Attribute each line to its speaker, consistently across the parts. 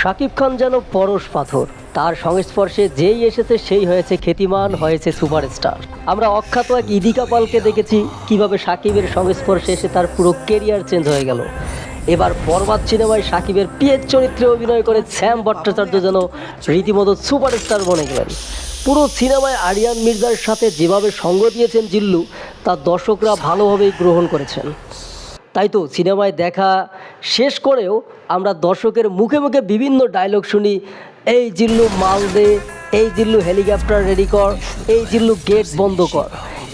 Speaker 1: শাকিব খান যেন পরশ পাথর। তার সংস্পর্শে যেই এসেছে সেই হয়েছে খ্যাতিমান, হয়েছে সুপারস্টার। আমরা অখ্যাত এক ইদিকা পালকে দেখেছি, কীভাবে সাকিবের সংস্পর্শে এসে তার পুরো কেরিয়ার চেঞ্জ হয়ে গেল। এবার বরবাদ সিনেমায় সাকিবের পিয়ের চরিত্রে অভিনয় করে শ্যাম ভট্টাচার্য যেন রীতিমতো সুপারস্টার বনে গেলেন। পুরো সিনেমায় আরিয়ান মির্জার সাথে যেভাবে সঙ্গ দিয়েছেন জিল্লু, তা দর্শকরা ভালোভাবেই গ্রহণ করেছেন। তাই তো সিনেমায় দেখা শেষ করেও আমরা দর্শকের মুখে মুখে বিভিন্ন ডায়লগ শুনি, এই জিল্লু মাল দে, এই জিল্লু হেলিকপ্টার রেডি কর, এই জিল্লু গেট বন্ধ কর।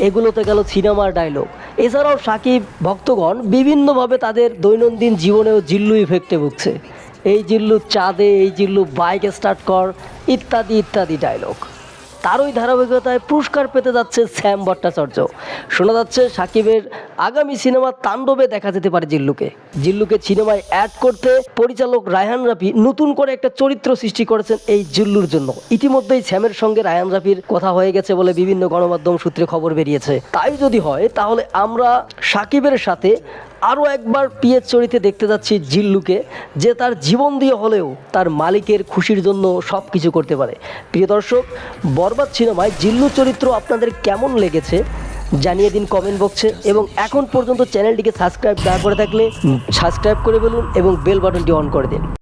Speaker 1: এগুলোতে গেল সিনেমার ডায়লগ এছাড়াও সাকিব ভক্তগণ বিভিন্নভাবে তাদের দৈনন্দিন জীবনেও জিল্লু ইফেক্টে ভুগছে। এই জিল্লু চাঁদে, এই জিল্লু বাইক স্টার্ট কর, ইত্যাদি ইত্যাদি ডায়লগ তারই ধারাবাহিকতায় পুরস্কার পেতে যাচ্ছে শ্যাম ভট্টাচার্য। শোনা যাচ্ছে সাকিবের আগামী সিনেমা তাণ্ডবে দেখা যেতে পারে জিল্লুকে। জিল্লুকে সিনেমায় অ্যাড করতে পরিচালক রায়হান রাফি নতুন করে একটা চরিত্র সৃষ্টি করেছেন এই জিল্লুর জন্য। ইতিমধ্যেই শ্যামের সঙ্গে রায়হান রাফির কথা হয়ে গেছে বলে বিভিন্ন গণমাধ্যম সূত্রে খবর বেরিয়েছে। তাই যদি হয়, তাহলে আমরা সাকিবের সাথে আরও একবার পিএস চরিত্রে দেখতে যাচ্ছি জিল্লুকে, যে তার জীবন দিয়ে হলেও তার মালিকের খুশির জন্য সব কিছু করতে পারে। প্রিয় দর্শক, বরবাদ সিনেমায় জিল্লু চরিত্র আপনাদের কেমন লেগেছে জানিয়ে দিন কমেন্ট বক্সে এবং এখন পর্যন্ত চ্যানেলটিকে সাবস্ক্রাইব না করে থাকলে সাবস্ক্রাইব করে ফেলুন এবং বেল বাটনটি অন করে দিন।